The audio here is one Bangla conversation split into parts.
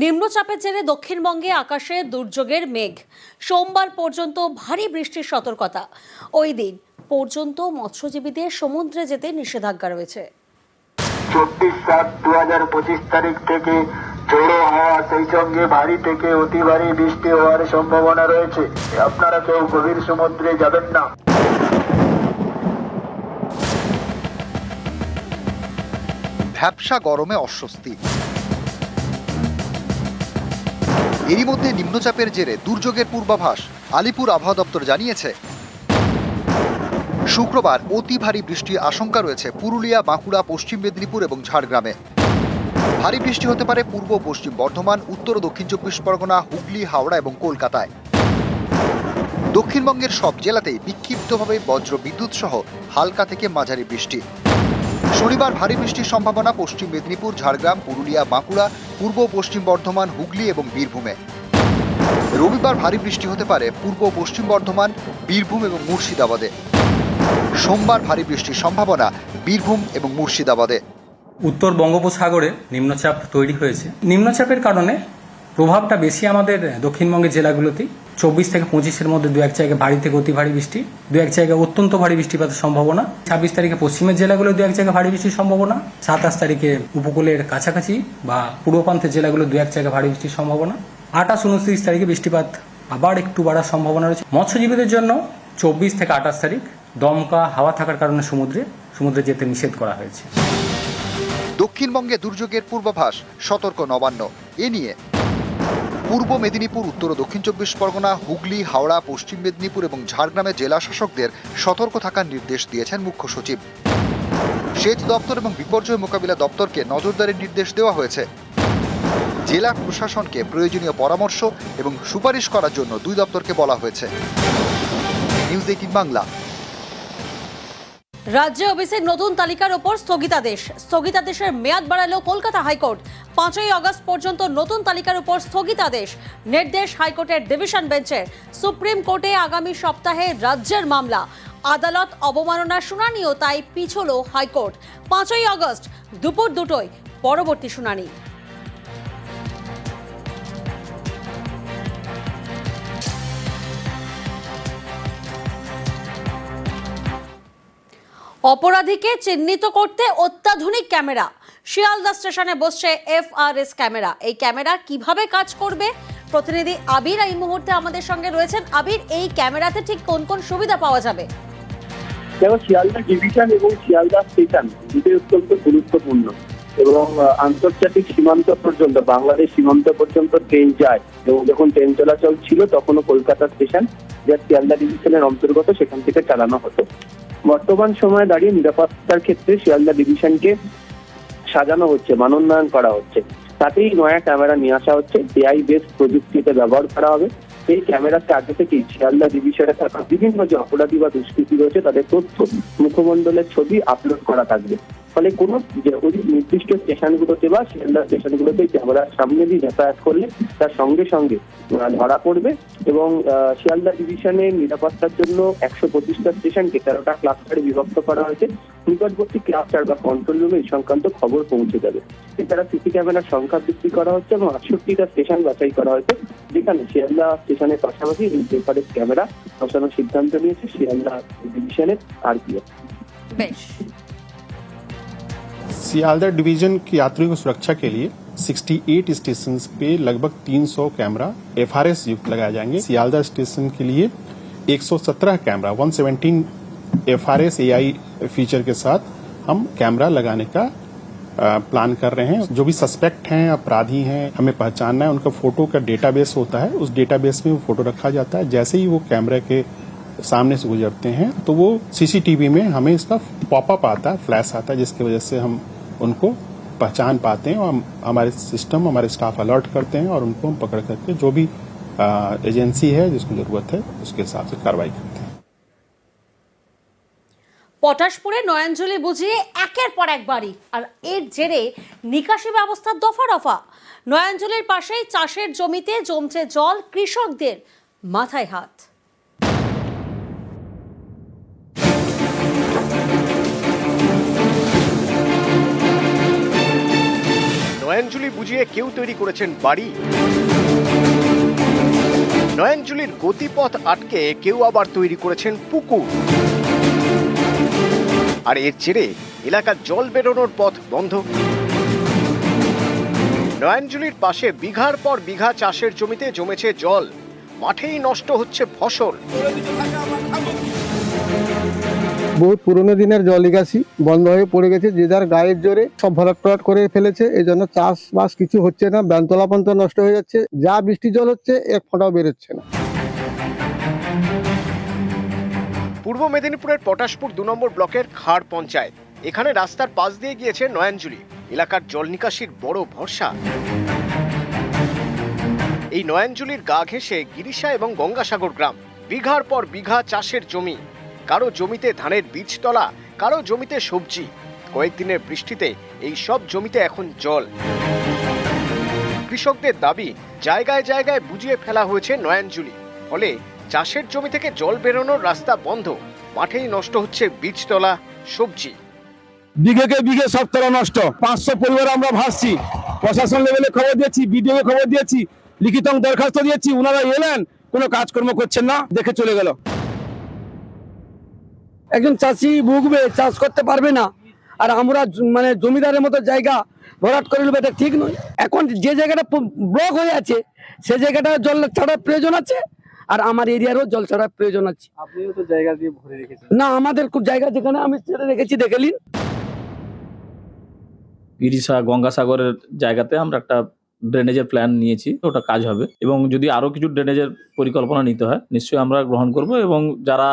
নিম্নচাপের জেরে দক্ষিণবঙ্গে আকাশে দুর্যোগের মেঘ। সোমবার পর্যন্ত ভারী বৃষ্টির সতর্কতা। ওই দিন পর্যন্ত মৎস্যজীবীদের সমুদ্রে যেতে নিষেধাজ্ঞা রয়েছে। চব্বিশ সাত দু হাজার পঁচিশ তারিখ থেকে ঝোড়ো হাওয়া সেই সঙ্গে ভারী থেকে অতি ভারী বৃষ্টি হওয়ার সম্ভাবনা রয়েছে। আপনারা কেউ গভীর সমুদ্রে যাবেন না। ভ্যাবসা গরমে অস্বস্তি। এরই মধ্যে নিম্নচাপের জেরে দুর্যোগের পূর্বাভাস আলিপুর আবহাওয়া দপ্তর জানিয়েছে। শুক্রবার অতি ভারী বৃষ্টির আশঙ্কা রয়েছে পুরুলিয়া, বাঁকুড়া, পশ্চিম মেদিনীপুর এবং ঝাড়গ্রামে। ভারী বৃষ্টি হতে পারে পূর্ব পশ্চিম বর্ধমান, উত্তর দক্ষিণ চব্বিশ পরগনা, হুগলি, হাওড়া এবং কলকাতায়। দক্ষিণবঙ্গের সব জেলাতেই বিক্ষিপ্তভাবে বজ্র বিদ্যুৎ সহ হালকা থেকে মাঝারি বৃষ্টি। শনিবার ভারী বৃষ্টির সম্ভাবনা পশ্চিম মেদিনীপুর, ঝাড়গ্রাম, পুরুলিয়া, বাঁকুড়া, পূর্ব পশ্চিম বর্ধমান, হুগলি এবং বীরভূমে। রবিবার ভারী বৃষ্টি হতে পারে পূর্ব পশ্চিম বর্ধমান, বীরভূম এবং মুর্শিদাবাদে। সোমবার ভারী বৃষ্টির সম্ভাবনা বীরভূম এবং মুর্শিদাবাদে। উত্তর বঙ্গোপসাগরে নিম্নচাপ তৈরি হয়েছে। নিম্নচাপের কারণে প্রভাবটা বেশি আমাদের দক্ষিণবঙ্গের জেলাগুলোতেই। চব্বিশ থেকে পঁচিশের মধ্যে দু এক জায়গায় ভারী থেকে অতি ভারী বৃষ্টি, দু এক জায়গায় অত্যন্ত ভারী বৃষ্টিপাতের সম্ভাবনা। ছাব্বিশ তারিখে পশ্চিমের জেলাগুলো দু এক জায়গায় ভারী বৃষ্টির সম্ভাবনা। সাতাশ তারিখে উপকূলের কাছাকাছি বা পূর্বপ্রান্তের জেলাগুলো দু এক জায়গায় ভারী বৃষ্টির সম্ভাবনা। আঠাশ উনত্রিশ তারিখে বৃষ্টিপাত আবার একটু বাড়ার সম্ভাবনা রয়েছে। মৎস্যজীবীদের জন্য চব্বিশ থেকে আঠাশ তারিখ দমকা হাওয়া থাকার কারণে সমুদ্রে সমুদ্রে যেতে নিষেধ করা হয়েছে। দক্ষিণবঙ্গে দুর্যোগের পূর্বাভাস, সতর্ক নবান্ন। এ নিয়ে পূর্ব মেদিনীপুর, উত্তর ও দক্ষিণ চব্বিশ পরগনা, হুগলি, হাওড়া, পশ্চিম মেদিনীপুর এবং ঝাড়গ্রামের জেলা শাসকদের সতর্ক থাকার নির্দেশ দিয়েছেন মুখ্য সচিব। সেচ দপ্তর এবং বিপর্যয় মোকাবিলা দপ্তরকে নজরদারির নির্দেশ দেওয়া হয়েছে। জেলা প্রশাসনকে প্রয়োজনীয় পরামর্শ এবং সুপারিশ করার জন্য দুই দপ্তরকে বলা হয়েছে। News eighteen Bangla. রাজ্যে ওবিসির নতুন তালিকার ওপর স্থগিতাদেশ। স্থগিতাদেশের মেয়াদ বাড়ালো কলকাতা হাইকোর্ট। পাঁচই আগস্ট পর্যন্ত নতুন তালিকার উপর স্থগিতাদেশ। নির্দেশ হাইকোর্টের ডিভিশন বেঞ্চের সুপ্রিম কোর্টে আগামী সপ্তাহে রাজ্যের মামলা। আদালত অবমাননার শুনানিও তাই পিছল হাইকোর্ট। পাঁচই আগস্ট দুপুর দুটোয় পরবর্তী শুনানি। অপরাধীকে চিহ্নিত করতে অত্যাধুনিক ক্যামেরা। শিয়ালদা স্টেশনে বসছে এফআরএস ক্যামেরা। এই ক্যামেরা কীভাবে কাজ করবে? প্রতিনিধি আবির এই মুহূর্তে আমাদের সঙ্গে রয়েছেন। আবির, এই ক্যামেরাতে ঠিক কোন কোন সুবিধা পাওয়া যাবে? যেমন শিয়ালদা ডিভিশন এবং শিয়ালদা স্টেশন দুটোই অত্যন্ত গুরুত্বপূর্ণ এবং আন্তর্জাতিক সীমান্ত পর্যন্ত, বাংলাদেশ সীমান্ত পর্যন্ত ট্রেন যায় এবং যখন ট্রেন চলাচল ছিল তখনও কলকাতা স্টেশন, যা শিয়ালদা ডিভিশনের অন্তর্গত, সেখান থেকে চালানো হতো। বর্তমান সময়ে দাঁড়িয়ে নিরাপত্তার ক্ষেত্রে শিয়ালদা ডিভিশনকে সাজানো হচ্ছে, মানোন্নয়ন করা হচ্ছে। তাতেই নয়া ক্যামেরা নিয়ে আসা হচ্ছে এআই বেস প্রযুক্তিতে ব্যবহার করা হবে। এই ক্যামেরাতে আগে থেকেই শিয়ালদা ডিভিশনে থাকা বিভিন্ন যে অপরাধী বা দুষ্কৃতি রয়েছে, তাদের তথ্য মুখমণ্ডলের ছবি আপলোড করা থাকবে। ফলে কোনো ওই নির্দিষ্ট স্টেশনগুলোতে বা শিয়ালদা স্টেশনগুলোতে ক্যামেরার সামনে দিয়ে যাতায়াত করলে তার সঙ্গে সঙ্গে ধরা পড়বে এবং শিয়ালদা ডিভিশনের নিরাপত্তার জন্য একশো পঁচিশটা স্টেশনকে তেরোটা ক্লাস্টারে বিভক্ত করা হয়েছে। নিকটবর্তী ক্লাস্টার বা কন্ট্রোল রুমে এই সংক্রান্ত খবর পৌঁছে যাবে। এছাড়া সিসি ক্যামেরার সংখ্যা বৃদ্ধি করা হচ্ছে এবং আটষট্টিটা স্টেশন বাছাই করা হয়েছে, যেখানে শিয়ালদা স্টেশনের পাশাপাশি ক্যামেরা বসানোর সিদ্ধান্ত নিয়েছে শিয়ালদা ডিভিশনের আর আরপিএফ। বেশ। सियालदह डिवीज़न की यात्रियों की सुरक्षा के लिए 68 स्टेशन पे लगभग 300 कैमरा एफआरएस युक्त लगाए जाएँगे। सियालदा स्टेशन के लिए 117 कैमरा 117 एफआरएस एआई फीचर के साथ हम कैमरा लगाने का प्लान कर रहे हैं। जो भी सस्पेक्ट हैं, अपराधी हैं, हमें पहचानना है, उनका फ़ोटो का डेटाबेस होता है, उस डेटाबेस में वो फ़ोटो रखा जाता है। जैसे ही वो कैमरे के सामने से गुजरते हैं तो वो सीसीटीवी में हमें इसका पॉपअप आता है, फ्लैश आता है, जिसकी वजह से हम उनको पहचान पाते हैं और हम- हमारे सिस्टम हमारे स्टाफ अलर्ट करते हैं और उनको हम पकड़ करके जो भी अ, एजेंसी है जिसको जरूरत है उसके हिसाब से कार्रवाई करते हैं পটাশপুরে নয়নজলি বুঝিয়ে একের পর এক বাড়ি আর এর জেরে নিকাশি ব্যবস্থার দফা রফা নয়নজলির পাশেই চাষের জমিতে জমছে জল কৃষকদের মাথায় হাত নয়নজুলি বুঝিয়ে কেউ তৈরি করেছেন বাড়ি। নয়নজুলির গতিপথ আটকে কেউ আবার তৈরি করেছেন পুকুর। আর এর জেরে এলাকার জল বেরোনোর পথ বন্ধ। নয়নজুলির পাশে বিঘার পর বিঘা চাষের জমিতে জমেছে জল। মাঠেই নষ্ট হচ্ছে ফসল। বহুত পুরনো দিনের জল নিকাশি বন্ধ হয়ে পড়ে গেছে, যে যার গায়ের জোরে সব ভরাট করে ফেলেছে এই জন্য চাষবাস কিছু হচ্ছে না, ব্যান্তলা পর্যন্ত নষ্ট হয়ে যাচ্ছে, যা বৃষ্টি জল হচ্ছে এক ফোঁটাও বেরোচ্ছে না। পূর্ব মেদিনীপুরের পটাশপুর দু নম্বর ব্লকের খাড় পঞ্চায়েত, এখানে রাস্তার পাশ দিয়ে গিয়েছে নয়নজুলি এলাকার জল নিকাশির বড় ভরসা। এই নয়নজুলির গা ঘেঁষে গিরিশা এবং গঙ্গাসাগর গ্রাম, বিঘার পর বিঘা চাষের জমি কারও জমিতে ধানের বীজতলা, কারও জমিতে সবজি। কয়েকদিনের বৃষ্টিতে এই সব জমিতে এখন জল। কৃষকদের দাবি, জায়গায় জায়গায় বুঝিয়ে ফেলা হয়েছে নয়নজুলি ফলে চাষের জমি থেকে জল বেরোনোর রাস্তা বন্ধ। মাঠেই নষ্ট হচ্ছে বীজতলা, সবজি। বিঘেকে বিঘে সব তলা নষ্ট। পাঁচশো পরিবার আমরা ভাসছি। প্রশাসন লেভেলে খবর দিয়েছি বিডিওকে খবর দিয়েছি, লিখিত দরখাস্ত দিয়েছি ওনারা এলেন, কোনো কাজকর্ম করছেন না, দেখে চলে গেল। একজন চাষি ভুগবে চাষ করতে পারবে না। আর আমরা মানে জমিদারের মতো জায়গা ভরাট করে নেব এটা ঠিক নয়। এখন যে জায়গাটা ব্লক হয়ে আছে সে জায়গাটা জল ছাড়ার প্রয়োজন আছে আর আমার এরিয়ারও জল ছাড়ার প্রয়োজন আছে। আপনিও তো জায়গা দিয়ে ভরে রেখেছেন। না আমাদের খুব জায়গা যেখানে আমি ছেড়ে রেখেছি দেখে নিন। গিরিশা গঙ্গাসাগরের জায়গাতে আমরা একটা ড্রেনেজের প্ল্যান নিয়েছি ওটা কাজ হবে। এবং যদি আরও কিছু ড্রেনেজের পরিকল্পনা নিতে হয় নিশ্চয়ই আমরা গ্রহণ করব এবং যারা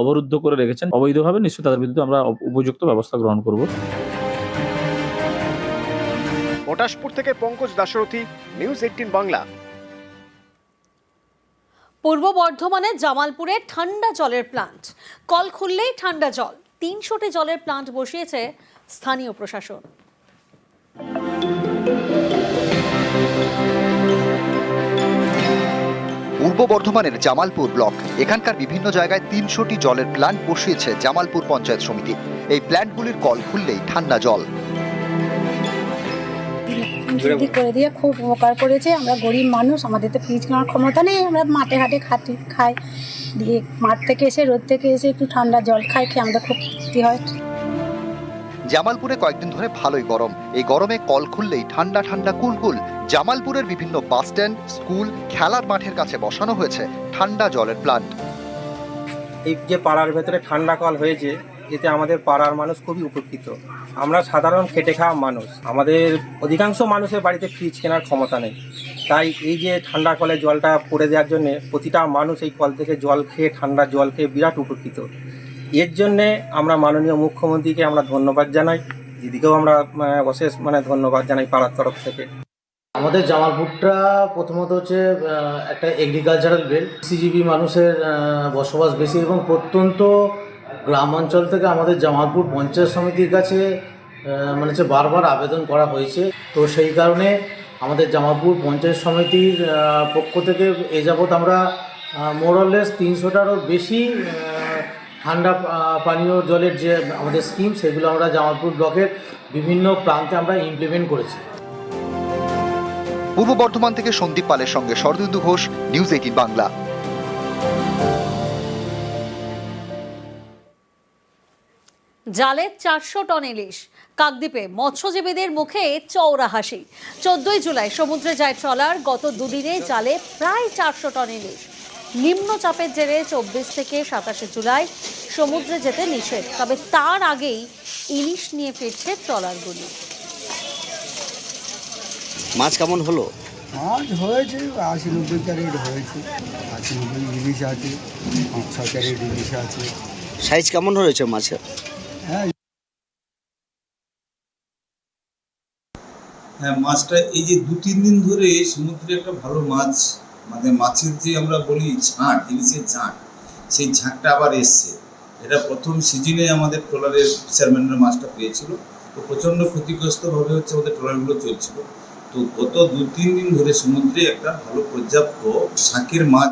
অবরুদ্ধ করে রেখেছেন। অবৈধভাবে নিশ্চয়ই তাদের বিরুদ্ধে আমরা উপযুক্ত ব্যবস্থা গ্রহণ করব। পটাশপুর থেকে পঙ্কজ দাশরথী নিউজ এইটিন বাংলা। পূর্ব বর্ধমানে জামালপুরে ঠান্ডা জলের প্লান্ট। কল খুললেই ঠান্ডা জল। তিনশোটি জলের প্লান্ট বসিয়েছে স্থানীয় প্রশাসন। পূর্ব বর্ধমানের জামালপুর ব্লক। এখানকার বিভিন্ন জায়গায় তিনশোটি জলের প্ল্যান্ট বসিয়েছে জামালপুর পঞ্চায়েত সমিতি। এই প্ল্যান্টগুলির কল খুললেই ঠান্ডা জল। বৃদ্ধি করে দিয়ে খুব উপকার করেছে, আমরা গরিব মানুষ, আমাদের তো ফ্রিজ কেনার ক্ষমতা নেই, আমরা মাঠে ঘাটে খাটি খাই। দিয়ে মাঠ থেকে এসে, রোদ থেকে এসে একটু ঠান্ডা জল খাই, খেয়ে আমাদের খুব তৃপ্তি হয়। জামালপুরে কয়েকদিন ধরে ভালোই গরম। এই গরমে কল খুললেই ঠান্ডা ঠান্ডা কুলকুল। জামালপুরের বিভিন্ন বাস স্ট্যান্ড, স্কুল, খেলার মাঠের কাছে বসানো হয়েছে ঠান্ডা জলের প্ল্যান্ট এই যে পাড়ার ভেতরে ঠান্ডা কল হয়েছে, এতে আমাদের পাড়ার মানুষ খুবই উপকৃত। আমরা সাধারণ খেটে খাওয়া মানুষ। আমাদের অধিকাংশ মানুষের বাড়িতে ফ্রিজ কেনার ক্ষমতা নেই। তাই এই যে ঠান্ডা কলে জলটা পড়ে দেওয়ার জন্য প্রতিটা মানুষ এই কল থেকে জল খেয়ে ঠান্ডা জল খেয়ে বিরাট উপকৃত। এর জন্যে আমরা মাননীয় মুখ্যমন্ত্রীকে আমরা ধন্যবাদ জানাই দিদিকেও আমরা অশেষ মানে ধন্যবাদ জানাই পাড়ার তরফ থেকে। আমাদের জামালপুরটা প্রথমত হচ্ছে একটা এগ্রিকালচারাল বেল্ট সিজিবি মানুষের বসবাস বেশি এবং প্রত্যন্ত গ্রাম অঞ্চল থেকে আমাদের জামালপুর পঞ্চায়েত সমিতির কাছে মানে হচ্ছে বারবার আবেদন করা হয়েছে। তো সেই কারণে আমাদের জামালপুর পঞ্চায়েত সমিতির পক্ষ থেকে এ যাবৎ আমরা মোরলেস তিনশোটারও বেশি ঠান্ডা পানীয় জলের যে আমাদের স্কিম সেগুলো আমরা জামালপুর ব্লকের বিভিন্ন প্রান্তে আমরা ইমপ্লিমেন্ট করেছি। পূর্ব বর্ধমান থেকে সন্দীপ পালের সঙ্গে শরদিন্দু ঘোষ নিউজ এইটিন বাংলা। জালে চারশো টন ইলিশ কাকদ্বীপে মৎস্যজীবীদের মুখে চৌরা হাসি। চোদ্দই জুলাই সমুদ্রে যায় ট্রলার গত দুদিনে জালে প্রায় চারশো টন ইলিশ। নিম্নচাপের জেরে চব্বিশ থেকে সাতাশে জুলাই সমুদ্রে যেতে নিষেধ তবে তার আগেই ইলিশ নিয়ে ফিরছে ট্রলারগুলি মাছ কেমন হলো? মাছ হয়েছে আশি নব্বই ক্যারেট হয়েছে আশি নব্বই ইলিশ আছে পাঁচ ইলিশ আছে। সাইজ কেমন হয়েছে মাছের? হ্যাঁ হ্যাঁ মাছটা এই যে দু তিন দিন ধরে সমুদ্রে একটা ভালো মাছ মানে মাছের যে আমরা বলি ঝাঁট ইলিশের ঝাঁট সেই ঝাঁকটা আবার এসছে। এটা প্রথম সিজনে আমাদের ট্রলারের ফিশারম্যানরা মাছটা পেয়েছিল। তো প্রচণ্ড ক্ষতিগ্রস্তভাবে হচ্ছে আমাদের ট্রলারগুলো চলছিল। তো গত দু তিন দিন ধরে সমুদ্রে একটা ভালো পর্যাপ্ত শাঁকের মাছ